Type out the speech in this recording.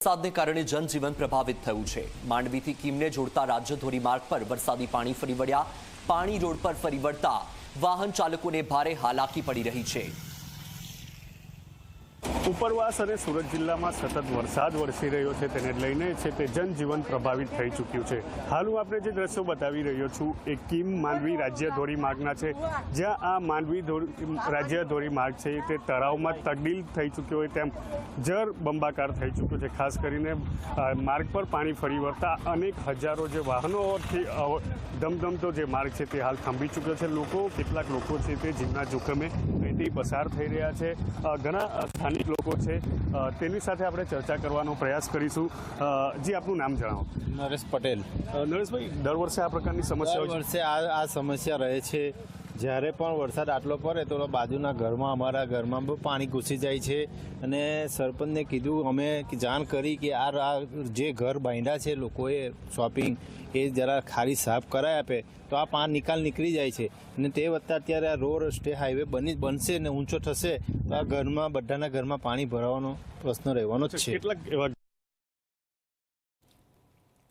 વરસાદને કારણે જનજીવન પ્રભાવિત થયું છે. માંડવીથી કીમને જોડતા રાજ્ય ધોરીમાર્ગ પર વરસાદી પાણી ફરી વળ્યા. પાણી રોડ પર ફરી વળતા વાહન ચાલકોને ભારે હાલાકી પડી રહી છે. ઉપરવાસ અને સુરત જિલ્લામાં સતત વરસાદ વરસી રહ્યો છે, તેને લઈને છે તે જનજીવન પ્રભાવિત થઈ ચૂક્યું છે. હાલ હું આપણે જે દ્રશ્યો બતાવી રહ્યો છું, એ કિમ માંડવી રાજ્ય ધોરીમાર્ગના છે. જ્યાં આ માંડવી ધોરી રાજ્ય ધોરીમાર્ગ છે, તે તળાવમાં તકડીલ થઈ ચૂક્યો હોય તેમ જર બંબાકાર થઈ ચૂક્યો છે. ખાસ કરીને માર્ગ પર પાણી ફરી વળતા અનેક હજારો જે વાહનોથી ધમધમતો જે માર્ગ છે, તે હાલ થંભી ચૂક્યો છે. લોકો, કેટલાક લોકો છે તે જીવના જોખમે અહીંથી પસાર થઈ રહ્યા છે. ઘણા સ્થાનિક લોકો છે. તેની સાથે આપણે ચર્ચા કરવાનો પ્રયાસ કરીશું. જે આપનું નામ જણાવો. નરેશ પટેલ. નરેશભાઈ દર વર્ષે આ પ્રકારની છે? વર્ષે આ આ સમસ્યા રહે છે. જ્યારે પણ વરસાદ આટલો પડે તો બાજુના ઘરમાં અમારા ઘરમાં પાણી ઘૂસી જાય છે. અને સરપંચને કીધું અમે જાણ કરી કે આ જે ઘર બાંધ્યા છે લોકોએ શોપિંગ એ જરા ખાલી સાફ કરાવી આપે તો આ પાણી નિકાલ નીકળી જાય છે. અને તે વત્તા અત્યારે આ રોડ સ્ટે હાઈવે બની બનશે ને ઊંચો થશે તો આ ઘરમાં બધાના ઘરમાં પાણી ભરાવાનો પ્રશ્ન રહેવાનો જ છે. કેટલાક એવા